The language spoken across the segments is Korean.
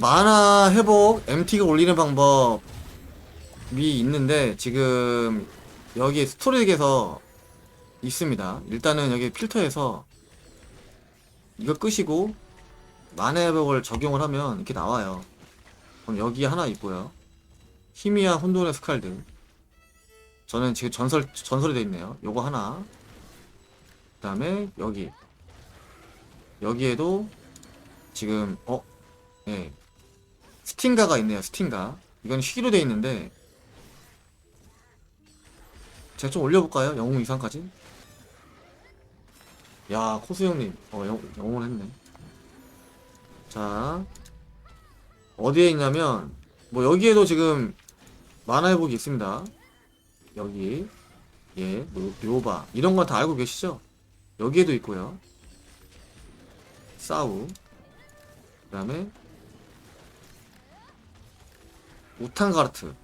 만화 회복 MT가 올리는 방법이 있는데 지금 여기 스토리에서 있습니다. 일단은 여기 필터에서 이거 끄시고 만화 회복을 적용을 하면 이렇게 나와요. 그럼 여기 하나 있고요. 희미한 혼돈의 스칼드. 저는 지금 전설 전설이 돼 있네요. 요거 하나. 그다음에 여기 여기에도 지금 어 예. 스팅가가 있네요. 스팅가. 이건 희로 돼 있는데 제가 좀 올려볼까요? 영웅 이상까지. 야 코스 형님, 어 영, 영웅을 했네. 자 어디에 있냐면 뭐 여기에도 지금 만화 회복이 있습니다. 여기 예 뭐, 묘바 이런 건 다 알고 계시죠? 여기에도 있고요. 싸우 그 다음에 우탄가르트.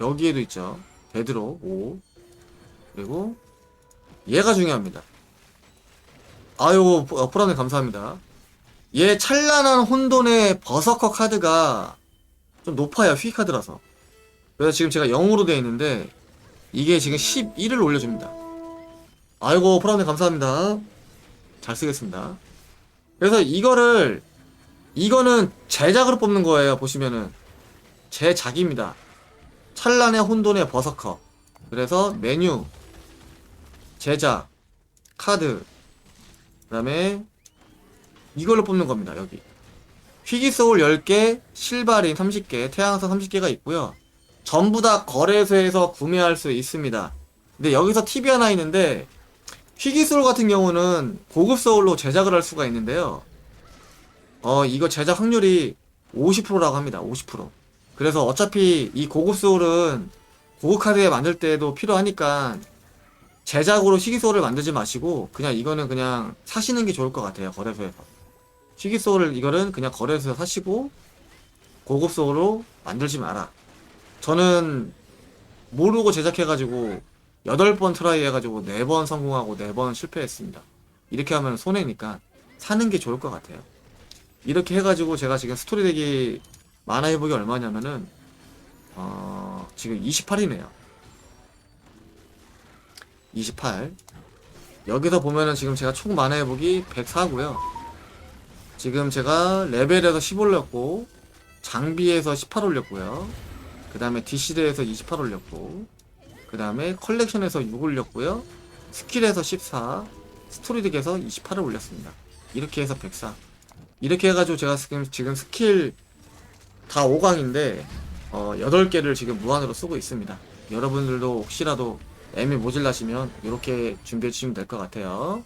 여기에도 있죠. 베드로 5 그리고 얘가 중요합니다. 아유 어, 포라님 감사합니다. 얘 찬란한 혼돈의 버서커 카드가 좀 높아요. 휘 카드라서. 그래서 지금 제가 0으로 되어 있는데 이게 지금 11을 올려줍니다. 아이고 포라님 감사합니다. 잘 쓰겠습니다. 그래서 이거를 이거는 제작으로 뽑는 거예요 보시면은 제 작입니다. 찬란의 혼돈의 버서커. 그래서 메뉴 제작 카드. 그 다음에 이걸로 뽑는 겁니다 여기. 희귀소울 10개 실바린 30개 태양성 30개가 있고요. 전부 다 거래소에서 구매할 수 있습니다. 근데 여기서 팁이 하나 있는데 희귀소울 같은 경우는 고급 소울로 제작을 할 수가 있는데요. 어 이거 제작 확률이 50%라고 합니다 50% 그래서 어차피 이 고급 소울은 고급 카드에 만들 때도 필요하니까 제작으로 희귀소울을 만들지 마시고 그냥 이거는 그냥 사시는 게 좋을 것 같아요 거래소에서. 희귀소울을 이거는 그냥 거래소에서 사시고 고급 소울로 만들지 마라. 저는 모르고 제작해가지고 8번 트라이 해가지고 4번 성공하고 4번 실패했습니다. 이렇게 하면 손해니까 사는 게 좋을 것 같아요. 이렇게 해가지고 제가 지금 스토리 대기 만화 회복이 얼마냐면은 어 지금 28이네요. 28 여기서 보면은 지금 제가 총 만화 회복이 104고요. 지금 제가 레벨에서 10 올렸고 장비에서 18 올렸고요. 그 다음에 DC대에서 28 올렸고 그 다음에 컬렉션에서 6 올렸고요. 스킬에서 14 스토리덱에서 28을 올렸습니다. 이렇게 해서 104 이렇게 해가지고 제가 지금 스킬 다 5강인데 어, 8개를 지금 무한으로 쓰고 있습니다. 여러분들도 혹시라도 M이 모질라시면 이렇게 준비해 주시면 될 것 같아요.